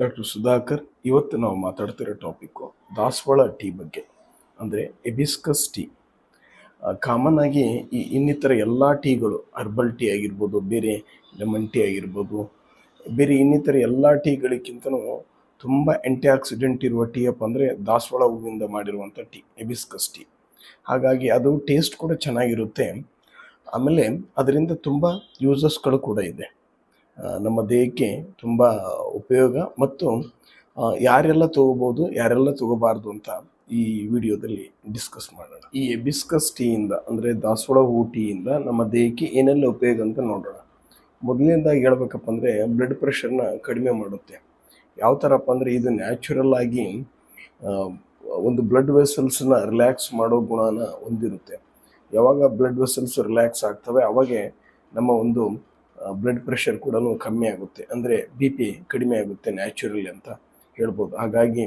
Doctor Sudhakar, ಇವತ್ತು ನಾವು ಮಾತಾಡ್ತಿರೋ topic ದಾಸವಾಳ ಟೀ ಬಗ್ಗೆ. ಅಂದರೆ ಎಬಿಸ್ಕಸ್ ಟೀ. ಕಾಮನ್ ಆಗಿ ಈ ಇನ್ನಿತರ ಎಲ್ಲ ಟೀಗಳು ಹರ್ಬಲ್ ಟೀ ಆಗಿರ್ಬೋದು, ಬೇರೆ ಲೆಮನ್ ಟೀ ಆಗಿರ್ಬೋದು, ಬೇರೆ ಇನ್ನಿತರ ಎಲ್ಲ ಟೀಗಳಿಗಿಂತನೂ ತುಂಬ ಆ್ಯಂಟಿ ಆಕ್ಸಿಡೆಂಟ್ ಇರುವ ಟೀ ಅಪ್ಪ ಅಂದರೆ ದಾಸವಾಳ ಹೂವಿಂದ ಮಾಡಿರುವಂಥ ಟೀ ಎಬಿಸ್ಕಸ್ ಟೀ. ಹಾಗಾಗಿ ಅದು ಟೇಸ್ಟ್ ಕೂಡ ಚೆನ್ನಾಗಿರುತ್ತೆ. ಆಮೇಲೆ ಅದರಿಂದ ತುಂಬ ಯೂಸಸ್ಗಳು ಕೂಡ ಇದೆ. ನಮ್ಮ ದೇಹಕ್ಕೆ ತುಂಬ ಉಪಯೋಗ ಮತ್ತು ಯಾರೆಲ್ಲ ತಗೋಬೋದು ಯಾರೆಲ್ಲ ತಗೋಬಾರ್ದು ಅಂತ ಈ ವಿಡಿಯೋದಲ್ಲಿ ಡಿಸ್ಕಸ್ ಮಾಡೋಣ. ಈ ಎಬಿಸ್ಕಸ್ ಟೀಯಿಂದ ಅಂದರೆ ದಾಸವಾಳ ಹೂ ಟೀಯಿಂದ ನಮ್ಮ ದೇಹಕ್ಕೆ ಏನೆಲ್ಲ ಉಪಯೋಗ ಅಂತ ನೋಡೋಣ. ಮೊದಲನೇದಾಗಿ ಹೇಳ್ಬೇಕಪ್ಪ ಅಂದರೆ ಬ್ಲಡ್ ಪ್ರೆಷರ್ನ ಕಡಿಮೆ ಮಾಡುತ್ತೆ. ಯಾವ ಥರಪ್ಪ ಅಂದರೆ ಇದು ನ್ಯಾಚುರಲ್ ಆಗಿ ಒಂದು ಬ್ಲಡ್ ವೆಸಲ್ಸ್ನ ರಿಲ್ಯಾಕ್ಸ್ ಮಾಡೋ ಗುಣನ ಹೊಂದಿರುತ್ತೆ. ಯಾವಾಗ ಬ್ಲಡ್ ವೆಸಲ್ಸ್ ರಿಲ್ಯಾಕ್ಸ್ ಆಗ್ತವೆ, ಅವಾಗೆ ನಮ್ಮ ಒಂದು ಬ್ಲಡ್ ಪ್ರೆಷರ್ ಕೂಡ ಕಮ್ಮಿ ಆಗುತ್ತೆ. ಅಂದರೆ ಬಿ ಪಿ ಕಡಿಮೆ ಆಗುತ್ತೆ ನ್ಯಾಚುರಲಿ ಅಂತ ಹೇಳ್ಬೋದು. ಹಾಗಾಗಿ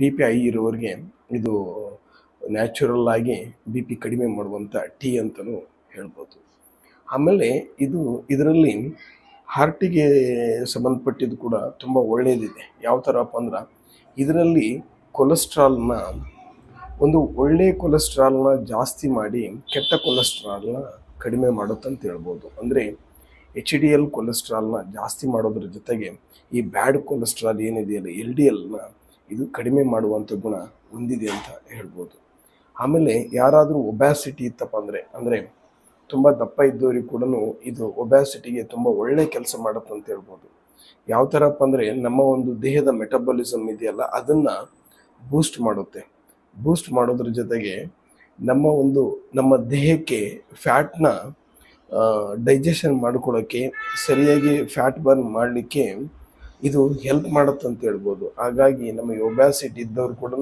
ಬಿ ಪಿ ಐ ಇರೋರಿಗೆ ಇದು ನ್ಯಾಚುರಲ್ ಆಗಿ ಬಿ ಪಿ ಕಡಿಮೆ ಮಾಡುವಂಥ ಟೀ ಅಂತಲೂ ಹೇಳ್ಬೋದು. ಆಮೇಲೆ ಇದು ಇದರಲ್ಲಿ ಹಾರ್ಟಿಗೆ ಸಂಬಂಧಪಟ್ಟಿದ್ದು ಕೂಡ ತುಂಬ ಒಳ್ಳೆಯದಿದೆ ಯಾವ ಥರಪ್ಪ ಅಂದ್ರೆ ಇದರಲ್ಲಿ ಕೊಲೆಸ್ಟ್ರಾಲ್ನ ಒಂದು ಒಳ್ಳೆಯ ಕೊಲೆಸ್ಟ್ರಾಲ್ನ ಜಾಸ್ತಿ ಮಾಡಿ ಕೆಟ್ಟ ಕೊಲೆಸ್ಟ್ರಾಲ್ನ ಕಡಿಮೆ ಮಾಡುತ್ತಂತ ಹೇಳ್ಬೋದು. ಅಂದರೆ ಎಚ್ ಡಿ ಎಲ್ ಕೊಲೆಸ್ಟ್ರಾಲ್ನ ಜಾಸ್ತಿ ಮಾಡೋದ್ರ ಜೊತೆಗೆ ಈ ಬ್ಯಾಡ್ ಕೊಲೆಸ್ಟ್ರಾಲ್ ಏನಿದೆಯಲ್ಲ ಎಲ್ ಡಿ ಎಲ್ನ ಇದು ಕಡಿಮೆ ಮಾಡುವಂಥ ಗುಣ ಹೊಂದಿದೆ ಅಂತ ಹೇಳ್ಬೋದು. ಆಮೇಲೆ ಯಾರಾದರೂ ಒಬ್ಯಾಸಿಟಿ ಇತ್ತಪ್ಪ ಅಂದರೆ ಅಂದರೆ ತುಂಬ ದಪ್ಪ ಇದ್ದವ್ರಿಗೆ ಕೂಡ ಇದು ಒಬ್ಯಾಸಿಟಿಗೆ ತುಂಬ ಒಳ್ಳೆ ಕೆಲಸ ಮಾಡುತ್ತೆ ಅಂತ ಹೇಳ್ಬೋದು. ಯಾವ ಥರಪ್ಪ ಅಂದರೆ, ನಮ್ಮ ಒಂದು ದೇಹದ ಮೆಟಬಲಿಸಮ್ ಇದೆಯಲ್ಲ, ಅದನ್ನು ಬೂಸ್ಟ್ ಮಾಡುತ್ತೆ. ಬೂಸ್ಟ್ ಮಾಡೋದ್ರ ಜೊತೆಗೆ ನಮ್ಮ ಒಂದು, ನಮ್ಮ ದೇಹಕ್ಕೆ ಫ್ಯಾಟ್ನ ಡೈಜೆಷನ್ ಮಾಡ್ಕೊಳ್ಳೋಕ್ಕೆ ಸರಿಯಾಗಿ ಫ್ಯಾಟ್ ಬರ್ನ್ ಮಾಡಲಿಕ್ಕೆ ಇದು ಹೆಲ್ಪ್ ಮಾಡುತ್ತೆ ಅಂತ ಹೇಳ್ಬೋದು. ಹಾಗಾಗಿ ನಮಗೆ ಒಬ್ಯಾಸಿಟಿ ಇದ್ದವ್ರು ಕೂಡ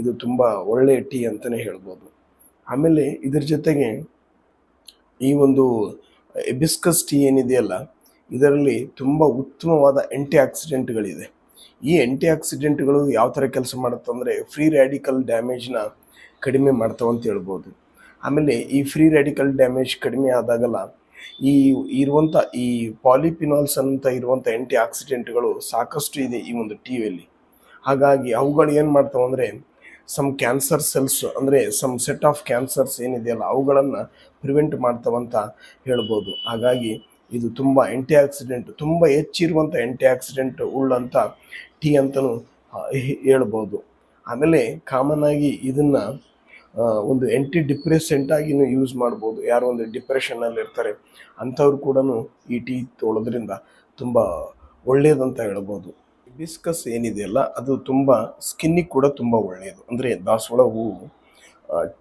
ಇದು ತುಂಬ ಒಳ್ಳೆಯ ಟೀ ಅಂತಲೇ ಹೇಳ್ಬೋದು. ಆಮೇಲೆ ಇದ್ರ ಜೊತೆಗೆ ಈ ಒಂದು ಎಬಿಸ್ಕಸ್ ಟೀ ಏನಿದೆಯಲ್ಲ, ಇದರಲ್ಲಿ ತುಂಬ ಉತ್ತಮವಾದ ಆ್ಯಂಟಿ ಆಕ್ಸಿಡೆಂಟ್ಗಳಿದೆ ಈ ಆ್ಯಂಟಿ ಆಕ್ಸಿಡೆಂಟ್ಗಳು ಯಾವ ಥರ ಕೆಲಸ ಮಾಡುತ್ತಂದರೆ ಫ್ರೀ ರ್ಯಾಡಿಕಲ್ ಡ್ಯಾಮೇಜ್ನ ಕಡಿಮೆ ಮಾಡ್ತಾವಂತ ಹೇಳ್ಬೋದು. ಆಮೇಲೆ ಈ ಫ್ರೀ ರೆಡಿಕಲ್ ಡ್ಯಾಮೇಜ್ ಕಡಿಮೆ ಆದಾಗಲ್ಲ, ಈ ಇರುವಂಥ ಈ ಪಾಲಿಪಿನಾಲ್ಸ್ ಅಂತ ಇರುವಂಥ ಆ್ಯಂಟಿ ಆಕ್ಸಿಡೆಂಟ್ಗಳು ಸಾಕಷ್ಟು ಇದೆ ಈ ಒಂದು ಟಿವಿಯಲ್ಲಿ ಹಾಗಾಗಿ ಅವುಗಳು ಏನು ಮಾಡ್ತಾವೆ ಅಂದರೆ ಸಮ್ ಕ್ಯಾನ್ಸರ್ ಸೆಲ್ಸ್ ಅಂದರೆ ಸಮ್ ಸೆಟ್ ಆಫ್ ಕ್ಯಾನ್ಸರ್ಸ್ ಏನಿದೆಯಲ್ಲ, ಅವುಗಳನ್ನು ಪ್ರಿವೆಂಟ್ ಮಾಡ್ತಾವಂತ ಹೇಳ್ಬೋದು. ಹಾಗಾಗಿ ಇದು ತುಂಬ ಆ್ಯಂಟಿ ಆಕ್ಸಿಡೆಂಟ್ ತುಂಬ ಹೆಚ್ಚಿರುವಂಥ ಆ್ಯಂಟಿ ಆಕ್ಸಿಡೆಂಟ್ ಉಳ್ಳಂಥ ಟೀ ಅಂತಲೂ ಹೇಳ್ಬೋದು. ಆಮೇಲೆ ಕಾಮನ್ ಆಗಿ ಇದನ್ನು ಒಂದು ಎಂಟಿ ಡಿಪ್ರೆಸೆಂಟ್ ಆಗಿನೂ ಯೂಸ್ ಮಾಡ್ಬೋದು. ಯಾರೋ ಒಂದು ಡಿಪ್ರೆಷನ್ನಲ್ಲಿ ಇರ್ತಾರೆ. ಅಂಥವ್ರು ಕೂಡ ಈ ಟೀ ತೊಳೋದ್ರಿಂದ ತುಂಬ ಒಳ್ಳೆಯದಂತ ಹೇಳ್ಬೋದು. ಬಿಸ್ಕಸ್ ಏನಿದೆಯಲ್ಲ ಅದು ತುಂಬ ಸ್ಕಿನ್ನಿಗೆ ಕೂಡ ತುಂಬ ಒಳ್ಳೆಯದು ಅಂದರೆ ದಾಸವಾಳ ಹೂವು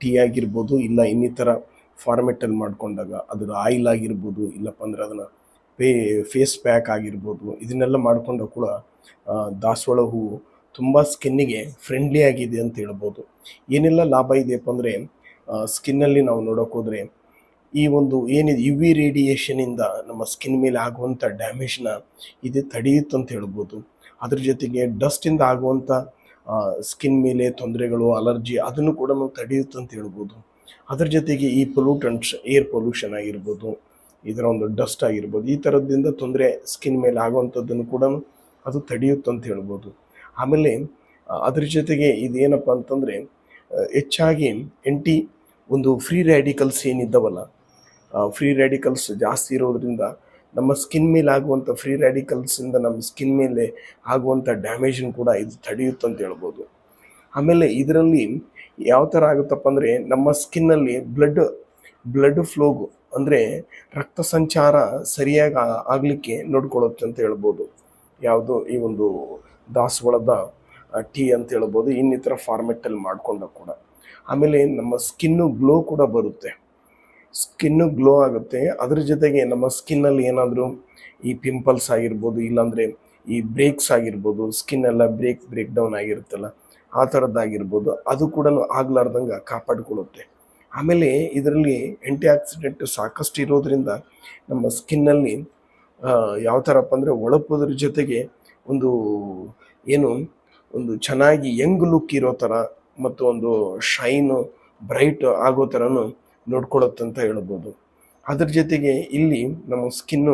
ಟೀ ಆಗಿರ್ಬೋದು, ಇಲ್ಲ ಇನ್ನಿತರ ಫಾರ್ಮೆಟಲ್ಲಿ ಮಾಡಿಕೊಂಡಾಗ ಅದರ ಆಯಿಲ್ ಆಗಿರ್ಬೋದು, ಇಲ್ಲಪ್ಪ ಅಂದರೆ ಅದನ್ನು ಪೇ ಫೇಸ್ ಪ್ಯಾಕ್ ಆಗಿರ್ಬೋದು, ಇದನ್ನೆಲ್ಲ ಮಾಡಿಕೊಂಡ ಕೂಡ ದಾಸವಾಳ ಹೂವು ತುಂಬ ಸ್ಕಿನ್ನಿಗೆ ಫ್ರೆಂಡ್ಲಿ ಆಗಿದೆ ಅಂತ ಹೇಳ್ಬೋದು. ಏನೆಲ್ಲ ಲಾಭ ಇದೆಯಪ್ಪ ಅಂದರೆ ಸ್ಕಿನ್ನಲ್ಲಿ ನಾವು ನೋಡೋಕ್ಕೋದ್ರೆ ಈ ಒಂದು ಏನಿದೆ ಯು ವಿ ರೇಡಿಯೇಷನಿಂದ ನಮ್ಮ ಸ್ಕಿನ್ ಮೇಲೆ ಆಗುವಂಥ ಡ್ಯಾಮೇಜ್ನ ಇದು ತಡೆಯುತ್ತೆ ಅಂತ ಹೇಳ್ಬೋದು. ಅದ್ರ ಜೊತೆಗೆ ಡಸ್ಟಿಂದ ಆಗುವಂಥ ಸ್ಕಿನ್ ಮೇಲೆ ತೊಂದರೆಗಳು ಅಲರ್ಜಿ ಅದನ್ನು ಕೂಡ ನಾವು ತಡೆಯುತ್ತೆ ಅಂತ ಹೇಳ್ಬೋದು. ಅದ್ರ ಜೊತೆಗೆ ಈ ಪೊಲ್ಯೂಟನ್ಸ್ ಏರ್ ಪೊಲ್ಯೂಷನ್ ಆಗಿರ್ಬೋದು, ಇದರ ಒಂದು ಡಸ್ಟ್ ಆಗಿರ್ಬೋದು, ಈ ಥರದಿಂದ ತೊಂದರೆ ಸ್ಕಿನ್ ಮೇಲೆ ಆಗುವಂಥದ್ದನ್ನು ಕೂಡ ಅದು ತಡೆಯುತ್ತೆ ಅಂತ ಹೇಳ್ಬೋದು. ಆಮೇಲೆ ಅದ್ರ ಜೊತೆಗೆ ಇದೇನಪ್ಪ ಅಂತಂದರೆ ಹೆಚ್ಚಾಗಿ ಎಂಟಿ ಒಂದು ಫ್ರೀ ರ್ಯಾಡಿಕಲ್ಸ್ ಏನಿದ್ದಾವಲ್ಲ ಫ್ರೀ ರ್ಯಾಡಿಕಲ್ಸ್ ಜಾಸ್ತಿ ಇರೋದ್ರಿಂದ ನಮ್ಮ ಸ್ಕಿನ್ ಮೇಲೆ ಆಗುವಂಥ ಫ್ರೀ ರ್ಯಾಡಿಕಲ್ಸಿಂದ ನಮ್ಮ ಸ್ಕಿನ್ ಮೇಲೆ ಆಗುವಂಥ ಡ್ಯಾಮೇಜನ್ನು ಕೂಡ ಇದು ತಡೆಯುತ್ತೆ ಅಂತ ಹೇಳ್ಬೋದು. ಆಮೇಲೆ ಇದರಲ್ಲಿ ಯಾವ ಥರ ಆಗುತ್ತಪ್ಪ ಅಂದರೆ, ನಮ್ಮ ಸ್ಕಿನ್ನಲ್ಲಿ ಬ್ಲಡ್ ಬ್ಲಡ್ ಫ್ಲೋಗು ಅಂದರೆ ರಕ್ತ ಸಂಚಾರ ಸರಿಯಾಗಿ ಆಗಲಿಕ್ಕೆ ನೋಡ್ಕೊಳ್ಳುತ್ತೆ ಅಂತ ಹೇಳ್ಬೋದು. ಯಾವುದು ಈ ಒಂದು ದಾಸವಾಳದ ಟೀ ಅಂತ ಹೇಳ್ಬೋದು, ಇನ್ನಿತರ ಫಾರ್ಮೆಟಲ್ಲಿ ಮಾಡಿಕೊಂಡ ಕೂಡ. ಆಮೇಲೆ ನಮ್ಮ ಸ್ಕಿನ್ನು ಗ್ಲೋ ಕೂಡ ಬರುತ್ತೆ. ಸ್ಕಿನ್ನು ಗ್ಲೋ ಆಗುತ್ತೆ. ಅದ್ರ ಜೊತೆಗೆ ನಮ್ಮ ಸ್ಕಿನ್ನಲ್ಲಿ ಏನಾದರೂ ಈ ಪಿಂಪಲ್ಸ್ ಆಗಿರ್ಬೋದು, ಇಲ್ಲಾಂದರೆ ಈ ಬ್ರೇಕ್ಸ್ ಆಗಿರ್ಬೋದು ಸ್ಕಿನ್ ಎಲ್ಲ ಬ್ರೇಕ್ ಬ್ರೇಕ್ ಡೌನ್ ಆಗಿರುತ್ತಲ್ಲ, ಆ ಥರದ್ದಾಗಿರ್ಬೋದು ಅದು ಕೂಡ ಆಗ್ಲಾರ್ದಂಗೆ ಕಾಪಾಡಿಕೊಳ್ಳುತ್ತೆ ಆಮೇಲೆ ಇದರಲ್ಲಿ ಆ್ಯಂಟಿ ಆಕ್ಸಿಡೆಂಟ್ ಸಾಕಷ್ಟು ಇರೋದ್ರಿಂದ ನಮ್ಮ ಸ್ಕಿನ್ನಲ್ಲಿ ಯಾವ ಥರಪ್ಪ ಅಂದರೆ ಒಳಪೋದ್ರ ಜೊತೆಗೆ ಒಂದು ಏನು, ಒಂದು ಚೆನ್ನಾಗಿ ಯಂಗ್ ಲುಕ್ ಇರೋ ಥರ ಮತ್ತು ಒಂದು ಶೈನು ಬ್ರೈಟ್ ಆಗೋ ಥರನೂ ನೋಡ್ಕೊಳ್ಳುತ್ತಂತ ಹೇಳ್ಬೋದು. ಅದ್ರ ಜೊತೆಗೆ ಇಲ್ಲಿ ನಮ್ಮ ಸ್ಕಿನ್ನು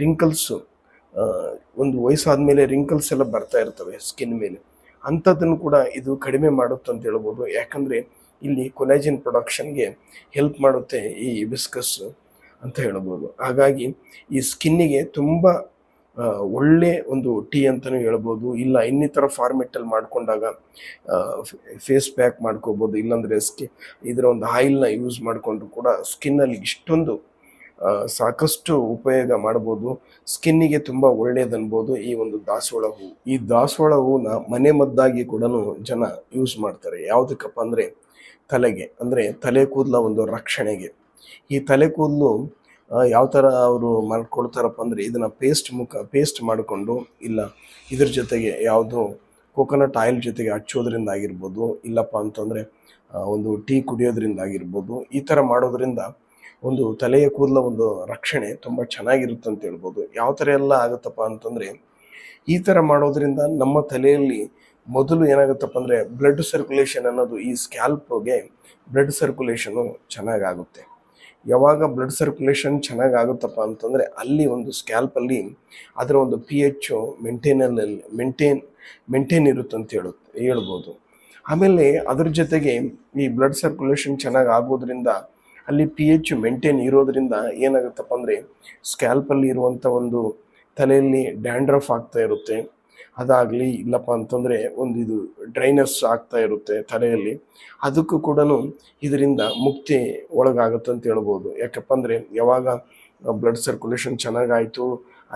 ರಿಂಕಲ್ಸು ಒಂದು ವಯಸ್ಸಾದ ಮೇಲೆ ರಿಂಕಲ್ಸ್ ಎಲ್ಲ ಬರ್ತಾ ಇರ್ತವೆ ಸ್ಕಿನ್ ಮೇಲೆ. ಅಂಥದ್ದನ್ನು ಕೂಡ ಇದು ಕಡಿಮೆ ಮಾಡುತ್ತೆ ಅಂತ ಹೇಳ್ಬೋದು. ಯಾಕಂದರೆ ಇಲ್ಲಿ ಕೊಲಾಜಿನ್ ಪ್ರೊಡಕ್ಷನ್ಗೆ ಹೆಲ್ಪ್ ಮಾಡುತ್ತೆ ಈ ಬಿಸ್ಕಸ್ ಅಂತ ಹೇಳ್ಬೋದು. ಹಾಗಾಗಿ ಈ ಸ್ಕಿನ್ನಿಗೆ ತುಂಬ ಒಳ್ಳೆ ಒಂದು ಟೀ ಅಂತಲೂ ಹೇಳ್ಬೋದು, ಇಲ್ಲ ಇನ್ನಿತರ ಫಾರ್ಮೆಟಲ್ಲಿ ಮಾಡಿಕೊಂಡಾಗ ಫೇಸ್ ಪ್ಯಾಕ್ ಮಾಡ್ಕೋಬೋದು, ಇಲ್ಲಾಂದರೆ ಸ್ಕಿ ಇದರ ಒಂದು ಆಯಿಲ್ನ ಯೂಸ್ ಮಾಡಿಕೊಂಡ್ರು ಕೂಡ ಸ್ಕಿನ್ನಲ್ಲಿ ಇಷ್ಟೊಂದು ಸಾಕಷ್ಟು ಉಪಯೋಗ ಮಾಡ್ಬೋದು. ಸ್ಕಿನ್ನಿಗೆ ತುಂಬ ಒಳ್ಳೆಯದನ್ಬೋದು ಈ ಒಂದು ದಾಸವಾಳ ಹೂವು ಈ ದಾಸವಾಳ ಹೂವನ್ನ ಮನೆ ಮದ್ದಾಗಿ ಕೂಡ ಜನ ಯೂಸ್ ಮಾಡ್ತಾರೆ. ಯಾವುದಕ್ಕಪ್ಪ ಅಂದರೆ, ತಲೆಗೆ, ಅಂದರೆ ತಲೆ ಕೂದಲ ಒಂದು ರಕ್ಷಣೆಗೆ. ಈ ತಲೆ ಕೂದಲು ಯಾವ ಥರ ಅವರು ಮಾಡ್ಕೊಳ್ತಾರಪ್ಪ ಅಂದರೆ ಇದನ್ನು ಪೇಸ್ಟ್ ಮುಖ ಪೇಸ್ಟ್ ಮಾಡಿಕೊಂಡು, ಇಲ್ಲ ಇದ್ರ ಜೊತೆಗೆ ಯಾವುದು ಕೋಕೋನಟ್ ಆಯಿಲ್ ಜೊತೆಗೆ ಹಚ್ಚೋದ್ರಿಂದ ಆಗಿರ್ಬೋದು, ಇಲ್ಲಪ್ಪ ಅಂತಂದರೆ ಒಂದು ಟೀ ಕುಡಿಯೋದ್ರಿಂದ ಆಗಿರ್ಬೋದು, ಈ ಥರ ಮಾಡೋದ್ರಿಂದ ಒಂದು ತಲೆಯ ಕೂದಲ ಒಂದು ರಕ್ಷಣೆ ತುಂಬ ಚೆನ್ನಾಗಿರುತ್ತೆ ಅಂತ ಹೇಳ್ಬೋದು. ಯಾವ ಥರ ಎಲ್ಲ ಆಗುತ್ತಪ್ಪ ಅಂತಂದರೆ, ಈ ಥರ ಮಾಡೋದ್ರಿಂದ ನಮ್ಮ ತಲೆಯಲ್ಲಿ ಮೊದಲು ಏನಾಗುತ್ತಪ್ಪ ಅಂದರೆ ಬ್ಲಡ್ ಸರ್ಕ್ಯುಲೇಷನ್ ಅನ್ನೋದು ಈ ಸ್ಕ್ಯಾಲ್ಪ್ಗೆ ಬ್ಲಡ್ ಸರ್ಕ್ಯುಲೇಷನು ಚೆನ್ನಾಗಾಗುತ್ತೆ. ಯಾವಾಗ ಬ್ಲಡ್ ಸರ್ಕ್ಯುಲೇಷನ್ ಚೆನ್ನಾಗಿ ಆಗುತ್ತಪ್ಪ ಅಂತಂದರೆ ಅಲ್ಲಿ ಒಂದು ಸ್ಕ್ಯಾಲ್ಪಲ್ಲಿ ಅದರ ಒಂದು ಪಿ ಎಚ್ ಮೆಂಟೇನಲ್ಲಿ ಮೆಂಟೇನ್ ಮೆಂಟೇನ್ ಇರುತ್ತೆ ಅಂತ ಹೇಳುತ್ತೆ ಹೇಳ್ಬೋದು. ಆಮೇಲೆ ಅದ್ರ ಜೊತೆಗೆ ಈ ಬ್ಲಡ್ ಸರ್ಕ್ಯುಲೇಷನ್ ಚೆನ್ನಾಗಿ ಆಗೋದ್ರಿಂದ ಅಲ್ಲಿ ಪಿ ಎಚ್ ಮೇಂಟೈನ್ ಇರೋದ್ರಿಂದ ಏನಾಗುತ್ತಪ್ಪ ಅಂದರೆ ಸ್ಕ್ಯಾಲ್ಪಲ್ಲಿ ಇರುವಂಥ ಒಂದು ತಲೆಯಲ್ಲಿ ಡ್ಯಾಂಡ್ರಫ್ ಆಗ್ತಾ ಇರುತ್ತೆ. ಅದಾಗಲಿ ಇಲ್ಲಪ್ಪ ಅಂತಂದರೆ ಒಂದು ಇದು ಡ್ರೈನಸ್ ಆಗ್ತಾ ಇರುತ್ತೆ ತಲೆಯಲ್ಲಿ. ಅದಕ್ಕೂ ಕೂಡ ಇದರಿಂದ ಮುಕ್ತಿ ಒಳಗಾಗುತ್ತೆ ಅಂತ ಹೇಳ್ಬೋದು. ಯಾಕಪ್ಪ ಅಂದರೆ ಯಾವಾಗ ಬ್ಲಡ್ ಸರ್ಕ್ಯುಲೇಷನ್ ಚೆನ್ನಾಗಾಯಿತು,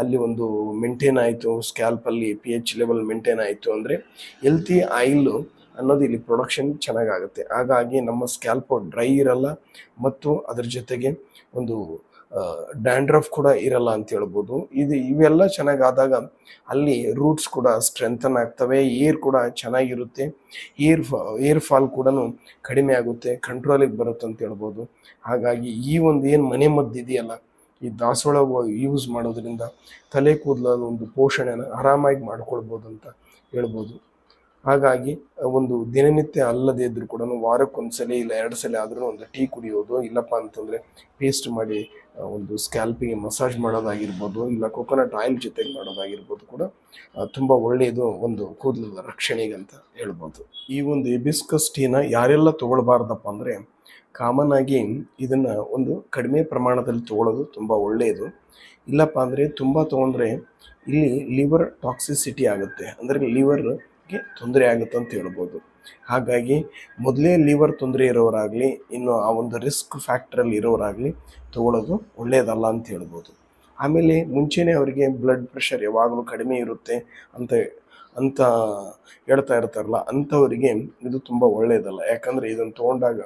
ಅಲ್ಲಿ ಒಂದು ಮೇಂಟೈನ್ ಆಯಿತು ಸ್ಕ್ಯಾಲ್ಪಲ್ಲಿ ಪಿ ಎಚ್ ಲೆವೆಲ್ ಮೇಂಟೈನ್ ಆಯಿತು ಅಂದರೆ ಹೆಲ್ತಿ ಆಯಿಲು ಅನ್ನೋದು ಇಲ್ಲಿ ಪ್ರೊಡಕ್ಷನ್ ಚೆನ್ನಾಗಾಗುತ್ತೆ. ಹಾಗಾಗಿ ನಮ್ಮ ಸ್ಕ್ಯಾಲ್ಪು ಡ್ರೈ ಇರಲ್ಲ ಮತ್ತು ಅದ್ರ ಜೊತೆಗೆ ಒಂದು ಡ್ಯಾಂಡ್ರಫ್ ಕೂಡ ಇರಲ್ಲ ಅಂತ ಹೇಳ್ಬೋದು. ಇದು ಇವೆಲ್ಲ ಚೆನ್ನಾಗಾದಾಗ ಅಲ್ಲಿ ರೂಟ್ಸ್ ಕೂಡ ಸ್ಟ್ರೆಂಥನ್ ಆಗ್ತವೆ ಏರ್ ಕೂಡ ಚೆನ್ನಾಗಿರುತ್ತೆ. ಏರ್ ಫಾ ಏರ್ ಫಾಲ್ ಕೂಡ ಕಡಿಮೆ ಆಗುತ್ತೆ ಕಂಟ್ರೋಲಿಗೆ ಬರುತ್ತೆ ಅಂತ ಹೇಳ್ಬೋದು. ಹಾಗಾಗಿ ಈ ಒಂದು ಏನು ಮನೆ ಮದ್ದು ಇದೆಯಲ್ಲ, ಈ ದಾಸವಾಳ ಯೂಸ್ ಮಾಡೋದ್ರಿಂದ ತಲೆ ಕೂದಲ ಒಂದು ಪೋಷಣೆನ ಆರಾಮಾಗಿ ಮಾಡ್ಕೊಳ್ಬೋದು ಅಂತ ಹೇಳ್ಬೋದು. ಹಾಗಾಗಿ ಒಂದು ದಿನನಿತ್ಯ ಅಲ್ಲದೇ ಇದ್ರೂ ಕೂಡ ವಾರಕ್ಕೊಂದ್ಸಲ ಇಲ್ಲ ಎರಡು ಸಲ ಆದರೂ ಒಂದು ಟೀ ಕುಡಿಯೋದು, ಇಲ್ಲಪ್ಪ ಅಂತಂದರೆ ಪೇಸ್ಟ್ ಮಾಡಿ ಒಂದು ಸ್ಕ್ಯಾಲ್ಪಿಗೆ ಮಸಾಜ್ ಮಾಡೋದಾಗಿರ್ಬೋದು, ಇಲ್ಲ ಕೊಕೊನಟ್ ಆಯಿಲ್ ಜೊತೆಗೆ ಮಾಡೋದಾಗಿರ್ಬೋದು ಕೂಡ ತುಂಬ ಒಳ್ಳೆಯದು ಒಂದು ಕೂದಲದ ರಕ್ಷಣೆಗೆ ಅಂತ ಹೇಳ್ಬೋದು. ಈ ಒಂದು ಎಬಿಸ್ಕಸ್ ಟೀನ ಯಾರೆಲ್ಲ ತೊಗೊಳ್ಬಾರ್ದಪ್ಪ ಅಂದರೆ ಕಾಮನ್ ಆಗಿ ಇದನ್ನು ಒಂದು ಕಡಿಮೆ ಪ್ರಮಾಣದಲ್ಲಿ ತೊಗೊಳ್ಳೋದು ತುಂಬ ಒಳ್ಳೆಯದು. ಇಲ್ಲಪ್ಪ ಅಂದರೆ ತುಂಬ ತೊಗೊಂಡ್ರೆ ಇಲ್ಲಿ ಲಿವರ್ ಟಾಕ್ಸಿಸಿಟಿ ಆಗುತ್ತೆ. ಅಂದರೆ ಲಿವರ್ಗೆ ತೊಂದರೆ ಆಗುತ್ತೆ ಅಂತ ಹೇಳ್ಬೋದು. ಹಾಗಾಗಿ ಮೊದಲೇ ಲಿವರ್ ತೊಂದರೆ ಇರೋರಾಗಲಿ, ಇನ್ನು ಆ ಒಂದು ರಿಸ್ಕ್ ಫ್ಯಾಕ್ಟ್ರಲ್ಲಿ ಇರೋರಾಗಲಿ ತೊಗೊಳ್ಳೋದು ಒಳ್ಳೆಯದಲ್ಲ ಅಂತ ಹೇಳ್ಬೋದು. ಆಮೇಲೆ ಮುಂಚೆನೇ ಅವರಿಗೆ ಬ್ಲಡ್ ಪ್ರೆಷರ್ ಯಾವಾಗಲೂ ಕಡಿಮೆ ಇರುತ್ತೆ ಅಂತ ಅಂತ ಹೇಳ್ತಾ ಇರ್ತಾರಲ್ಲ, ಅಂಥವರಿಗೆ ಇದು ತುಂಬ ಒಳ್ಳೆಯದಲ್ಲ ಯಾಕಂದರೆ ಇದನ್ನು ತೊಗೊಂಡಾಗ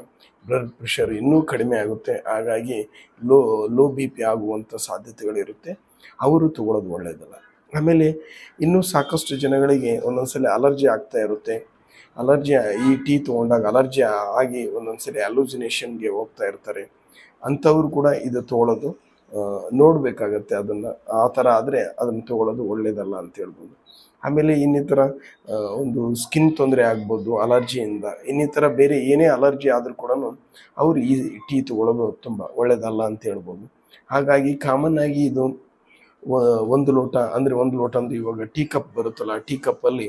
ಬ್ಲಡ್ ಪ್ರೆಷರ್ ಇನ್ನೂ ಕಡಿಮೆ ಆಗುತ್ತೆ. ಹಾಗಾಗಿ ಲೋ ಲೋ ಬಿ ಪಿ ಆಗುವಂಥ ಸಾಧ್ಯತೆಗಳಿರುತ್ತೆ. ಅವರು ತಗೊಳ್ಳೋದು ಒಳ್ಳೆಯದಲ್ಲ ಆಮೇಲೆ ಇನ್ನೂ ಸಾಕಷ್ಟು ಜನಗಳಿಗೆ ಒಂದೊಂದ್ಸಲ ಅಲರ್ಜಿ ಆಗ್ತಾ ಇರುತ್ತೆ. ಅಲರ್ಜಿ ಈ ಟೀ ತೊಗೊಂಡಾಗ ಅಲರ್ಜಿ ಆಗಿ ಒಂದೊಂದ್ಸಲ ಅಲೂಸಿನೇಷನ್ಗೆ ಹೋಗ್ತಾ ಇರ್ತಾರೆ. ಅಂಥವ್ರು ಕೂಡ ಇದು ತೊಗೊಳ್ಳೋದು ನೋಡಬೇಕಾಗತ್ತೆ ಅದನ್ನು. ಆ ಥರ ಆದರೆ ಅದನ್ನು ತೊಗೊಳ್ಳೋದು ಒಳ್ಳೇದಲ್ಲ ಅಂತ ಹೇಳ್ಬೋದು. ಆಮೇಲೆ ಇನ್ನಿತರ ಒಂದು ಸ್ಕಿನ್ ತೊಂದರೆ ಆಗ್ಬೋದು, ಅಲರ್ಜಿಯಿಂದ. ಇನ್ನಿತರ ಬೇರೆ ಏನೇ ಅಲರ್ಜಿ ಆದರೂ ಕೂಡ ಅವರು ಈ ಟೀ ತೊಗೊಳ್ಳೋದು ತುಂಬ ಒಳ್ಳೆಯದಲ್ಲ ಅಂತ ಹೇಳ್ಬೋದು. ಹಾಗಾಗಿ ಕಾಮನ್ ಆಗಿ ಇದು ಒಂದು ಲೋಟ, ಅಂದರೆ ಒಂದು ಲೋಟ ಅಂದರೆ ಇವಾಗ ಟೀ ಕಪ್ ಬರುತ್ತಲ್ಲ ಟೀ ಕಪ್ಪಲ್ಲಿ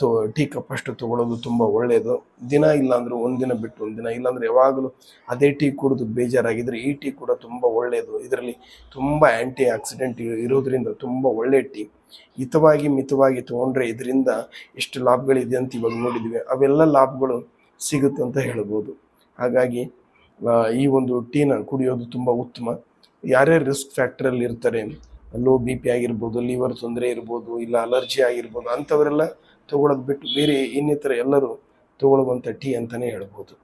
ತೊ, ಟೀ ಕಪ್ ಅಷ್ಟು ತೊಗೊಳ್ಳೋದು ತುಂಬ ಒಳ್ಳೆಯದು ದಿನ ಇಲ್ಲಾಂದ್ರೆ ಒಂದಿನ ಬಿಟ್ಟು ಒಂದಿನ ಇಲ್ಲಾಂದರೆ ಯಾವಾಗಲೂ ಅದೇ ಟೀ ಕುಡಿದು ಬೇಜಾರಾಗಿದ್ದರೆ ಈ ಟೀ ಕೂಡ ತುಂಬ ಒಳ್ಳೆಯದು ಇದರಲ್ಲಿ ತುಂಬ ಆ್ಯಂಟಿ ಆಕ್ಸಿಡೆಂಟ್ ಇರೋದ್ರಿಂದ ತುಂಬ ಒಳ್ಳೆಯ ಟೀ. ಹಿತವಾಗಿ ಮಿತವಾಗಿ ತೊಗೊಂಡ್ರೆ ಇದರಿಂದ ಎಷ್ಟು ಲಾಭಗಳಿದೆ ಅಂತ ಇವಾಗ ನೋಡಿದ್ವಿ. ಅವೆಲ್ಲ ಲಾಭಗಳು ಸಿಗುತ್ತೆ ಅಂತ ಹೇಳ್ಬೋದು. ಹಾಗಾಗಿ ಈ ಒಂದು ಟೀನ ಕುಡಿಯೋದು ತುಂಬ ಉತ್ತಮ. ಯಾರ್ಯಾರು ರಿಸ್ಕ್ ಫ್ಯಾಕ್ಟ್ರಲ್ಲಿ ಇರ್ತಾರೆ ಲೋ ಬಿ ಪಿ ಆಗಿರ್ಬೋದು ಲಿವರ್ ತೊಂದರೆ ಇರ್ಬೋದು, ಇಲ್ಲ ಅಲರ್ಜಿ ಆಗಿರ್ಬೋದು, ಅಂಥವರೆಲ್ಲ ತೊಗೊಳೋದು ಬಿಟ್ಟು ಬೇರೆ ಇನ್ನಿತರ ಎಲ್ಲರೂ ತೊಗೊಳ್ಳುವಂಥ ಟೀ ಅಂತಲೇ ಹೇಳ್ಬೋದು.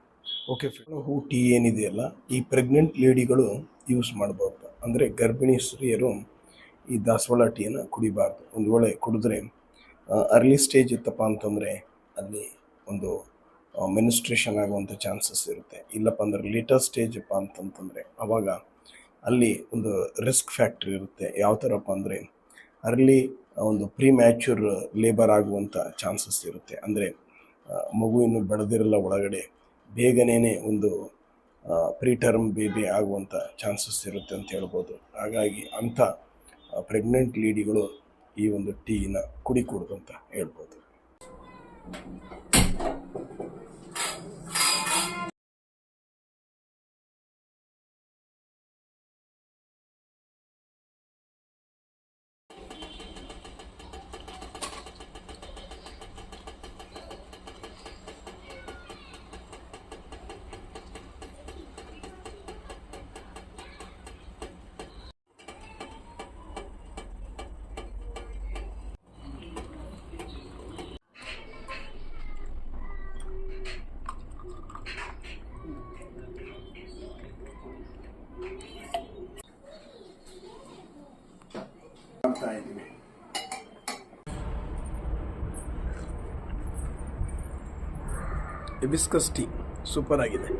ಓಕೆ ಹೂ ಟೀ ಏನಿದೆಯಲ್ಲ, ಈ ಪ್ರೆಗ್ನೆಂಟ್ ಲೇಡಿಗಳು ಯೂಸ್ ಮಾಡಬಾರ್ದು. ಅಂದರೆ ಗರ್ಭಿಣಿ ಸ್ತ್ರೀಯರು ಈ ದಾಸವಾಳ ಟೀಯನ್ನು ಕುಡಿಬಾರ್ದು. ಒಂದು ವೇಳೆ ಕುಡಿದ್ರೆ ಅರ್ಲಿ ಸ್ಟೇಜ್ ಇತ್ತಪ್ಪ ಅಂತಂದರೆ ಅಲ್ಲಿ ಒಂದು ಮೆನಿಸ್ಟ್ರೇಷನ್ ಆಗುವಂಥ ಚಾನ್ಸಸ್ ಇರುತ್ತೆ. ಇಲ್ಲಪ್ಪ ಅಂದರೆ ಲೇಟರ್ ಸ್ಟೇಜ್ ಅಪ್ಪ ಅಂತಂತಂದರೆ ಅವಾಗ ಅಲ್ಲಿ ಒಂದು ರಿಸ್ಕ್ ಫ್ಯಾಕ್ಟ್ರಿ ಇರುತ್ತೆ. ಯಾವ ಥರಪ್ಪ ಅಂದರೆ ಅಲ್ಲಿ ಒಂದು ಪ್ರೀ ಮ್ಯಾಚ್ಯೂರ್ ಲೇಬರ್ ಆಗುವಂಥ ಚಾನ್ಸಸ್ ಇರುತ್ತೆ. ಅಂದರೆ ಮಗು ಇನ್ನೂ ಬೆಳೆದಿರಲ್ಲ ಒಳಗಡೆ ಬೇಗನೇ ಒಂದು ಪ್ರೀ ಟರ್ಮ್ ಬೇಬಿ ಆಗುವಂಥ ಚಾನ್ಸಸ್ ಇರುತ್ತೆ ಅಂತ ಹೇಳ್ಬೋದು. ಹಾಗಾಗಿ ಅಂಥ ಪ್ರೆಗ್ನೆಂಟ್ ಲೇಡಿಗಳು ಈ ಒಂದು ಟೀನ ಕುಡಿಕೂಡ್ದು ಅಂತ ಹೇಳ್ಬೋದು. ಮಾಡ್ತಾ ಇದ್ದೀವಿ. ಹಿಬಿಸ್ಕಸ್ ಟೀ ಸೂಪರ್ ಆಗಿದೆ.